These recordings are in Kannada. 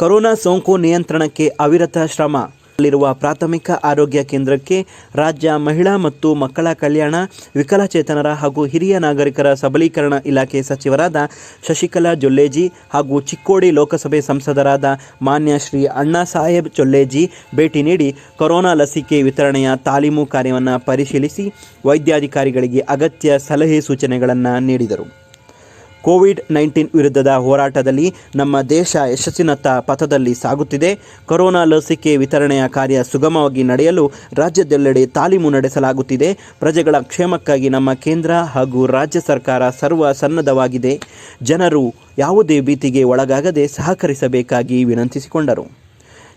ಕೊರೋನಾ ಸೋಂಕು ನಿಯಂತ್ರಣಕ್ಕೆ ಅವಿರತ ಶ್ರಮ. ಲ್ಲಿರುವ ಪ್ರಾಥಮಿಕ ಆರೋಗ್ಯ ಕೇಂದ್ರಕ್ಕೆ ರಾಜ್ಯ ಮಹಿಳಾ ಮತ್ತು ಮಕ್ಕಳ ಕಲ್ಯಾಣ, ವಿಕಲಚೇತನರ ಹಾಗೂ ಹಿರಿಯ ನಾಗರಿಕರ ಸಬಲೀಕರಣ ಇಲಾಖೆ ಸಚಿವರಾದ ಶಶಿಕಲಾ ಜೊಲ್ಲೇಜಿ ಹಾಗೂ ಚಿಕ್ಕೋಡಿ ಲೋಕಸಭೆ ಸಂಸದರಾದ ಮಾನ್ಯ ಶ್ರೀ ಅಣ್ಣಾ ಸಾಹೇಬ್ ಜೊಲ್ಲೇಜಿ ಭೇಟಿ ನೀಡಿ ಕೊರೋನಾ ಲಸಿಕೆ ವಿತರಣೆಯ ತಾಲೀಮು ಕಾರ್ಯವನ್ನು ಪರಿಶೀಲಿಸಿ ವೈದ್ಯಾಧಿಕಾರಿಗಳಿಗೆ ಅಗತ್ಯ ಸಲಹೆ ಸೂಚನೆಗಳನ್ನು ನೀಡಿದರು. ಕೋವಿಡ್ ನೈನ್ಟೀನ್ ವಿರುದ್ಧದ ಹೋರಾಟದಲ್ಲಿ ನಮ್ಮ ದೇಶ ಯಶಸ್ಸಿನತ್ತ ಪಥದಲ್ಲಿ ಸಾಗುತ್ತಿದೆ. ಕೊರೋನಾ ಲಸಿಕೆ ವಿತರಣೆಯ ಕಾರ್ಯ ಸುಗಮವಾಗಿ ನಡೆಯಲು ರಾಜ್ಯದೆಲ್ಲೆಡೆ ತಾಲೀಮು ನಡೆಸಲಾಗುತ್ತಿದೆ. ಪ್ರಜೆಗಳ ಕ್ಷೇಮಕ್ಕಾಗಿ ನಮ್ಮ ಕೇಂದ್ರ ಹಾಗೂ ರಾಜ್ಯ ಸರ್ಕಾರ ಸರ್ವ ಸನ್ನದ್ಧವಾಗಿದೆ. ಜನರು ಯಾವುದೇ ಭೀತಿಗೆ ಒಳಗಾಗದೆ ಸಹಕರಿಸಬೇಕಾಗಿ ವಿನಂತಿಸಿಕೊಂಡರು.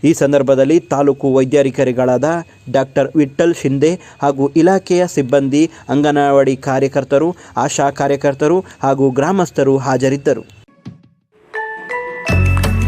ಈ ಸಂದರ್ಭದಲ್ಲಿ ತಾಲೂಕು ವೈದ್ಯಾಧಿಕಾರಿಗಳಾದ ಡಾಕ್ಟರ್ ವಿಠಲ್ ಶಿಂದೆ ಹಾಗೂ ಇಲಾಖೆಯ ಸಿಬ್ಬಂದಿ, ಅಂಗನವಾಡಿ ಕಾರ್ಯಕರ್ತರು, ಆಶಾ ಕಾರ್ಯಕರ್ತರು ಹಾಗೂ ಗ್ರಾಮಸ್ಥರು ಹಾಜರಿದ್ದರು.